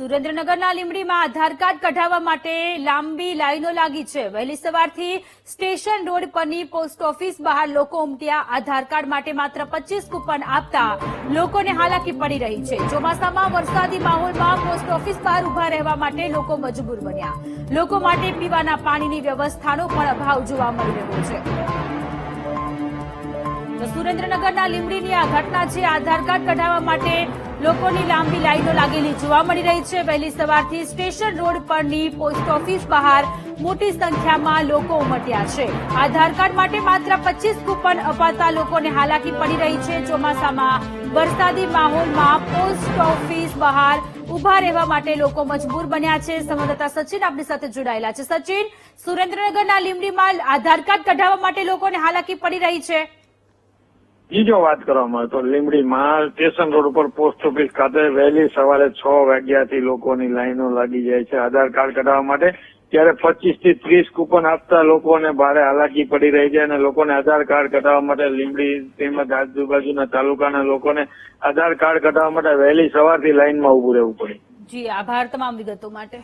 સુરેન્દ્રનગરના લીંબડીમાં આધાર કાર્ડ કઢાવવા માટે લાંબી લાઈનો લાગી છે. વહેલી સવારથી સ્ટેશન રોડ પરની પોસ્ટ ઓફિસ બહાર લોકો ઉમટ્યા. આધાર કાર્ડ માટે માત્ર પચીસ કૂપન આપતા લોકોને હાલાકી પડી રહી છે. ચોમાસામાં વરસાદી માહોલમાં પોસ્ટ ઓફિસ બહાર ઊભા રહેવા માટે લોકો મજબૂર બન્યા. લોકો માટે પીવાના પાણીની વ્યવસ્થાનો પણ અભાવ જોવા મળી રહ્યો છે. સુરેન્દ્રનગરના લીંબડીની આ ઘટના છે. આધાર કાર્ડ કઢાવવા માટે લોકોની લાંબી લાઈનો લાગેલી જોવા મળી રહી છે. વહેલી સવારથી સ્ટેશન રોડ પરની પોસ્ટ ઓફિસ બહાર મોટી સંખ્યામાં લોકો ઉમટ્યા છે. આધાર કાર્ડ માટે માત્ર પચીસ કૂપન અપાતા લોકોને હાલાકી પડી રહી છે. ચોમાસામાં વરસાદી માહોલમાં પોસ્ટ ઓફિસ બહાર ઊભા રહેવા માટે લોકો મજબૂર બન્યા છે. સંવાદદાતા સચિન આપણી સાથે જોડાયેલા છે. સચિન, સુરેન્દ્રનગરના લીમડીમાં આધાર કાર્ડ કઢાવવા માટે લોકોને હાલાકી પડી રહી છે. બીજો વાત કરવામાં તો લીંબડીમાં સ્ટેશન રોડ ઉપર પોસ્ટ ઓફિસ ખાતે વહેલી સવારે છ વાગ્યાથી લોકોની લાઈનો લાગી જાય છે. આધાર કાર્ડ કઢાવવા માટે ત્યારે પચીસથી ત્રીસ કૂપન આપતા લોકોને ભારે હાલાકી પડી રહી છે અને લોકોને આધાર કાર્ડ કઢાવવા માટે લીંબડી તેમજ આજુબાજુના તાલુકાના લોકોને આધાર કાર્ડ કઢાવવા માટે વહેલી સવારથી લાઈનમાં ઉભું રહેવું પડે. જી, આભાર તમામ વિગતો માટે.